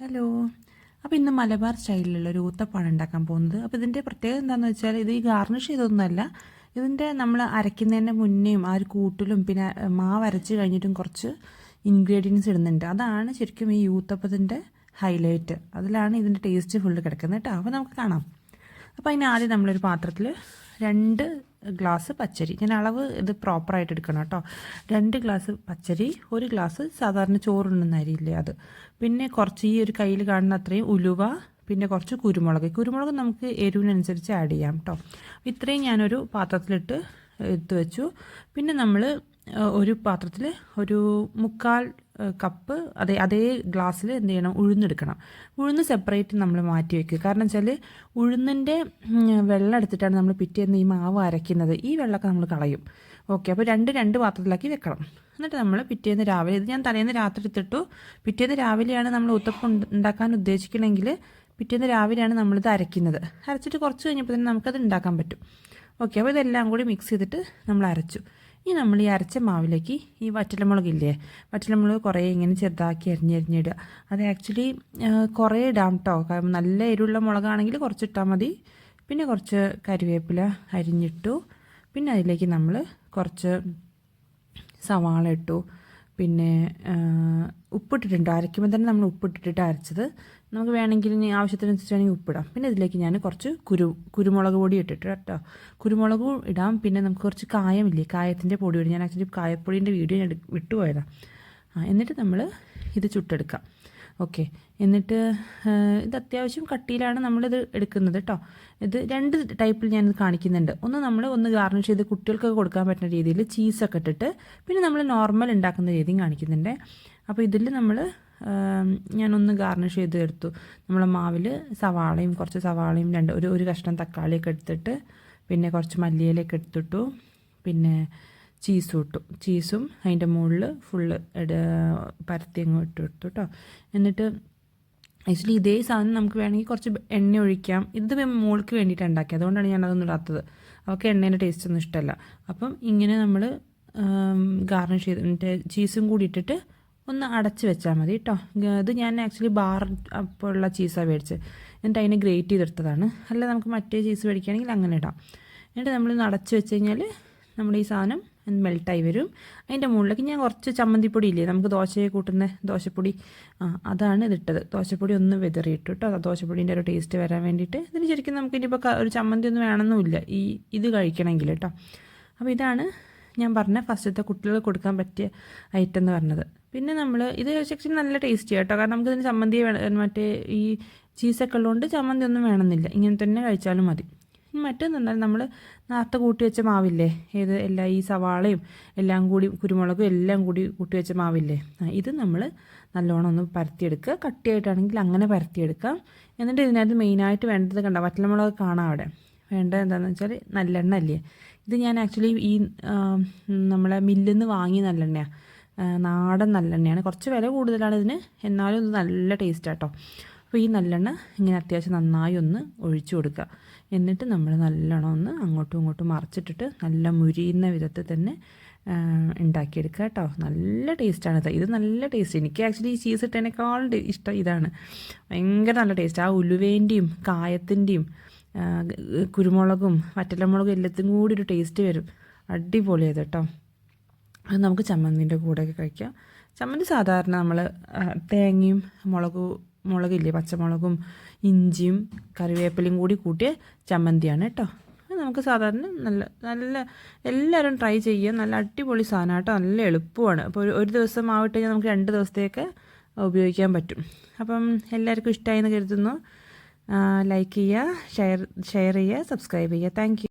Hello. അപ്പോൾ ഇന്ന് മലബാർ സ്റ്റൈലിലുള്ള ഒരു ഊത്തപ്പാണ് ഉണ്ടാക്കാൻ പോകുന്നത്. അപ്പോൾ ഇതിന്റെ പ്രത്യേകത എന്താണെന്ന് വെച്ചാൽ ഇത് ഈ ഗാർണിഷ് ചെയ്തൊന്നുമല്ല ഇതിന്റെ നമ്മൾ അരയ്ക്കുന്നതിന്റെ മുന്നേയും ആ ഒരു കൂട്ടിലും പിന്നെ മാവ് അരച്ച് കഴിഞ്ഞിട്ടും കുറച്ച് ഇൻഗ്രീഡിയൻസ് ഇടുന്നുണ്ട്. അതാണ് ശരിക്കും ഈ യൂത്തപ്പത്തിന്റെ ഹൈലൈറ്റ് അതിലാണ് ഇതിന്റെ ടേസ്റ്റ് ഫുള്ള് കിടക്കുന്നത് കേട്ടോ. അപ്പോൾ നമുക്ക് കാണാം. അപ്പോൾ അതിന് ആദ്യം നമ്മളൊരു പാത്രത്തിൽ രണ്ട് ഗ്ലാസ് പച്ചരി. ഞാൻ അളവ് ഇത് പ്രോപ്പറായിട്ട് എടുക്കണം കേട്ടോ. രണ്ട് ഗ്ലാസ് പച്ചരി ഒരു ഗ്ലാസ് സാധാരണ ചോറുണ്ണുന്ന അരിയില്ലേ അത്. പിന്നെ കുറച്ച് ഈ ഒരു കയ്യിൽ കാണുന്ന അത്രയും ഉലുവ പിന്നെ കുറച്ച് കുരുമുളക്. കുരുമുളക് നമുക്ക് എരിവിനനുസരിച്ച് ആഡ് ചെയ്യാം കേട്ടോ. ഇത്രയും ഞാനൊരു പാത്രത്തിലിട്ട് എടുത്തു വെച്ചു. പിന്നെ നമ്മൾ ഒരു പാത്രത്തിൽ ഒരു മുക്കാൽ കപ്പ് അതേ അതേ ഗ്ലാസ്സിൽ എന്ത് ചെയ്യണം? ഉഴുന്നെടുക്കണം. ഉഴുന്ന് സെപ്പറേറ്റ് നമ്മൾ മാറ്റി വയ്ക്കുക കാരണം വെച്ചാൽ ഉഴുന്നിന്റെ വെള്ളം എടുത്തിട്ടാണ് നമ്മൾ പിറ്റേന്ന് ഈ മാവ് അരയ്ക്കുന്നത്. ഈ വെള്ളമൊക്കെ നമ്മൾ കളയും. ഓക്കെ അപ്പോൾ രണ്ട് രണ്ട് പാത്രത്തിലാക്കി വെക്കണം. എന്നിട്ട് നമ്മൾ പിറ്റേന്ന് രാവിലെ ഇത് ഞാൻ തലേന്ന് രാത്രി എടുത്തിട്ടു. പിറ്റേന്ന് രാവിലെയാണ് നമ്മൾ ഉത്തപ്പം ഉണ്ടാക്കാൻ ഉദ്ദേശിക്കണമെങ്കിൽ പിറ്റേന്ന് രാവിലെയാണ് നമ്മളിത് അരയ്ക്കുന്നത്. അരച്ചിട്ട് കുറച്ച് കഴിഞ്ഞപ്പോൾ തന്നെ നമുക്കത് ഉണ്ടാക്കാൻ പറ്റും. ഓക്കെ അപ്പോൾ ഇതെല്ലാം കൂടി മിക്സ് ചെയ്തിട്ട് നമ്മൾ അരച്ചു. ഇനി നമ്മൾ ഈ അരച്ച മാവിലേക്ക് ഈ വറ്റലമുളകില്ലേ? വറ്റലമുളക് കുറേ ഇങ്ങനെ ചെറുതാക്കി അരിഞ്ഞരിഞ്ഞിടുക. അത് ആക്ച്വലി കുറേ ഇടാം കേട്ടോ കാരണം നല്ല എരിവുള്ള മുളകാണെങ്കിൽ കുറച്ചിട്ടാൽ മതി. പിന്നെ കുറച്ച് കരിവേപ്പില അരിഞ്ഞിട്ടു. പിന്നെ അതിലേക്ക് നമ്മൾ കുറച്ച് സവാള ഇട്ടു. പിന്നെ ഉപ്പിട്ടിട്ടുണ്ട്. അരയ്ക്കുമ്പോൾ തന്നെ നമ്മൾ ഉപ്പിട്ടിട്ട് അരച്ചത്. നമുക്ക് വേണമെങ്കിൽ ഇനി ആവശ്യത്തിനനുസരിച്ച് വേണമെങ്കിൽ ഉപ്പിടാം. പിന്നെ ഇതിലേക്ക് ഞാൻ കുറച്ച് കുരു കുരുമുളക് പൊടി ഇട്ടിട്ട് കേട്ടോ. കുരുമുളക് ഇടാം. പിന്നെ നമുക്ക് കുറച്ച് കായമില്ലേ? കായത്തിന്റെ പൊടി ഇടും. ഞാൻ ആക്ച്വലി കായപ്പൊടിന്റെ വീഡിയോ ഞാൻ വിട്ടുപോയതാണ് എന്നിട്ട് നമ്മൾ ഇത് ചുട്ടെടുക്കാം. ഓക്കെ. എന്നിട്ട് ഇത് അത്യാവശ്യം കട്ടിയിലാണ് നമ്മളിത് എടുക്കുന്നത് കേട്ടോ ഇത് രണ്ട് ടൈപ്പിൽ ഞാനിത് കാണിക്കുന്നുണ്ട്. ഒന്ന് നമ്മൾ ഒന്ന് ഗാർണിഷ് ചെയ്ത് കുട്ടികൾക്കൊക്കെ കൊടുക്കാൻ പറ്റുന്ന രീതിയിൽ ചീസൊക്കെ ഇട്ടിട്ട് പിന്നെ നമ്മൾ നോർമൽ ഉണ്ടാക്കുന്ന രീതിയും കാണിക്കുന്നുണ്ട്. അപ്പോൾ ഇതിൽ നമ്മൾ ഞാനൊന്ന് ഗാർണിഷ് ചെയ്ത് എടുത്തു. നമ്മളെ മാവിൽ സവാളയും കുറച്ച് സവാളയും രണ്ട് ഒരു ഒരു കഷ്ണം തക്കാളിയൊക്കെ എടുത്തിട്ട് പിന്നെ കുറച്ച് മല്ലിയിലൊക്കെ എടുത്തിട്ടു. പിന്നെ ചീസും ഇട്ടു. ചീസും അതിന്റെ മുകളിൽ ഫുള്ള് പരത്തി അങ്ങ് ഇട്ട് എടുത്തു കേട്ടോ. എന്നിട്ട് ആക്ച്വലി ഇതേ സാധനം നമുക്ക് വേണമെങ്കിൽ കുറച്ച് എണ്ണ ഒഴിക്കാം. ഇത് മോൾക്ക് വേണ്ടിയിട്ട് ഉണ്ടാക്കി അതുകൊണ്ടാണ് ഞാൻ അതൊന്നും ഇടാത്തത്. അവൾക്ക് എണ്ണേന്റെ ടേസ്റ്റ് ഒന്നും ഇഷ്ടമല്ല. അപ്പം ഇങ്ങനെ നമ്മൾ ഗാർണിഷ് ചെയ്ത് എന്നിട്ട് ചീസും കൂടി ഇട്ടിട്ട് ഒന്ന് അടച്ച് വെച്ചാൽ മതി കേട്ടോ. ഇത് ഞാൻ ആക്ച്വലി ബാർ അപ്പോൾ ഉള്ള ചീസാണ് മേടിച്ചത് എന്നിട്ട് അതിനെ ഗ്രേറ്റ് ചെയ്തെടുത്തതാണ്. അല്ല നമുക്ക് മറ്റേ ചീസ് മേടിക്കുകയാണെങ്കിൽ അങ്ങനെ ഇടാം. എന്നിട്ട് നമ്മൾ അടച്ച് വെച്ച് കഴിഞ്ഞാൽ നമ്മുടെ ഈ സാധനം മെൽട്ടായി വരും. അതിന്റെ മുകളിലേക്ക് ഞാൻ കുറച്ച് ചമ്മന്തിപ്പൊടി ഇല്ലേ നമുക്ക് ദോശയെ കൂട്ടുന്ന ദോശപ്പൊടി ആ അതാണ് ഇതിട്ടത് ദോശപ്പൊടി ഒന്ന് വിതറിയിട്ടു കേട്ടോ ദോശപ്പൊടിന്റെ ഒരു ടേസ്റ്റ് വരാൻ വേണ്ടിയിട്ട് ഇതിന് ശരിക്കും നമുക്ക് ഇനിയിപ്പോൾ ഒരു ചമ്മന്തി ഒന്നും വേണമെന്നില്ല ഈ ഇത് കഴിക്കണമെങ്കിൽ കേട്ടോ അപ്പോൾ ഇതാണ് ഞാൻ പറഞ്ഞ ഫസ്റ്റത്തെ കുട്ടികൾക്ക് കൊടുക്കാൻ പറ്റിയ ഐറ്റം എന്ന് പറഞ്ഞത്. പിന്നെ നമ്മൾ ഇത് ശരിക്കും നല്ല ടേസ്റ്റി കേട്ടോ കാരണം നമുക്കിതിന് ചമ്മന്തി മറ്റേ ഈ ചീസൊക്കെ ഉള്ളതുകൊണ്ട് ചമ്മന്തി ഒന്നും വേണമെന്നില്ല. ഇങ്ങനെ തന്നെ കഴിച്ചാലും മതി. മറ്റൊന്നെന്നാൽ നമ്മൾ നേരത്തെ കൂട്ടി വെച്ച മാവില്ലേ? ഏത് എല്ലാ ഈ സവാളയും എല്ലാം കൂടി കുരുമുളകും എല്ലാം കൂടി കൂട്ടി വെച്ച മാവില്ലേ? ഇത് നമ്മൾ നല്ലോണം ഒന്ന് പരത്തിയെടുക്കുക. കട്ടിയായിട്ടാണെങ്കിൽ അങ്ങനെ പരത്തിയെടുക്കാം. എന്നിട്ട് ഇതിനകത്ത് മെയിനായിട്ട് വേണ്ടത് കണ്ട? വറ്റലമുളക് കാണാം അവിടെ. വേണ്ടത് എന്താണെന്ന് വെച്ചാൽ നല്ലെണ്ണ അല്ലേ? ഇത് ഞാൻ ആക്ച്വലി ഈ നമ്മളെ മില്ലിൽ നിന്ന് വാങ്ങിയ നല്ലെണ്ണയാണ് നാടൻ നല്ലെണ്ണയാണ്. കുറച്ച് വില കൂടുതലാണ് ഇതിന്. എന്നാലും ഇത് നല്ല ടേസ്റ്റ് ആട്ടോ അപ്പോൾ ഈ നല്ലെണ്ണ ഇങ്ങനെ അത്യാവശ്യം നന്നായി ഒന്ന് ഒഴിച്ചു കൊടുക്കുക. എന്നിട്ട് നമ്മൾ നല്ലോണം ഒന്ന് അങ്ങോട്ടും ഇങ്ങോട്ടും മറച്ചിട്ടിട്ട് നല്ല മുരിയുന്ന വിധത്തിൽ തന്നെ ഉണ്ടാക്കിയെടുക്കുക കേട്ടോ. നല്ല ടേസ്റ്റാണ് ഇത്. നല്ല ടേസ്റ്റ് എനിക്ക് ആക്ച്വലി ഈ ചീസ് ഇട്ടതിനേക്കാളും ഇഷ്ടം ഇതാണ്. ഭയങ്കര നല്ല ടേസ്റ്റ് ആ ഉലുവേന്റെയും കായത്തിന്റെയും കുരുമുളകും വറ്റലമുളകും എല്ലാത്തും കൂടി ഒരു ടേസ്റ്റ് വരും. അടിപൊളിയത് കേട്ടോ. അത് നമുക്ക് ചമ്മന്തിന്റെ കൂടെയൊക്കെ കഴിക്കാം. ചമ്മന്തി സാധാരണ നമ്മൾ തേങ്ങയും മുളക് മുളകില്ലേ പച്ചമുളകും ഇഞ്ചിയും കറിവേപ്പിലയും കൂടി കൂട്ടിയ ചമ്മന്തിയാണ് കേട്ടോ. നമുക്ക് സാധാരണ നല്ല നല്ല എല്ലാവരും ട്രൈ ചെയ്യുക. നല്ല അടിപൊളി സാധനം കേട്ടോ. നല്ല എളുപ്പമാണ്. അപ്പോൾ ഒരു ദിവസം ആവട്ടെ കഴിഞ്ഞാൽ നമുക്ക് രണ്ട് ദിവസത്തേക്ക് ഉപയോഗിക്കാൻ പറ്റും. അപ്പം എല്ലാവർക്കും ഇഷ്ടമായി എന്ന് കരുതുന്നു. ലൈക്ക് ചെയ്യുക ഷെയർ ഷെയർ ചെയ്യുക സബ്സ്ക്രൈബ് ചെയ്യുക. താങ്ക്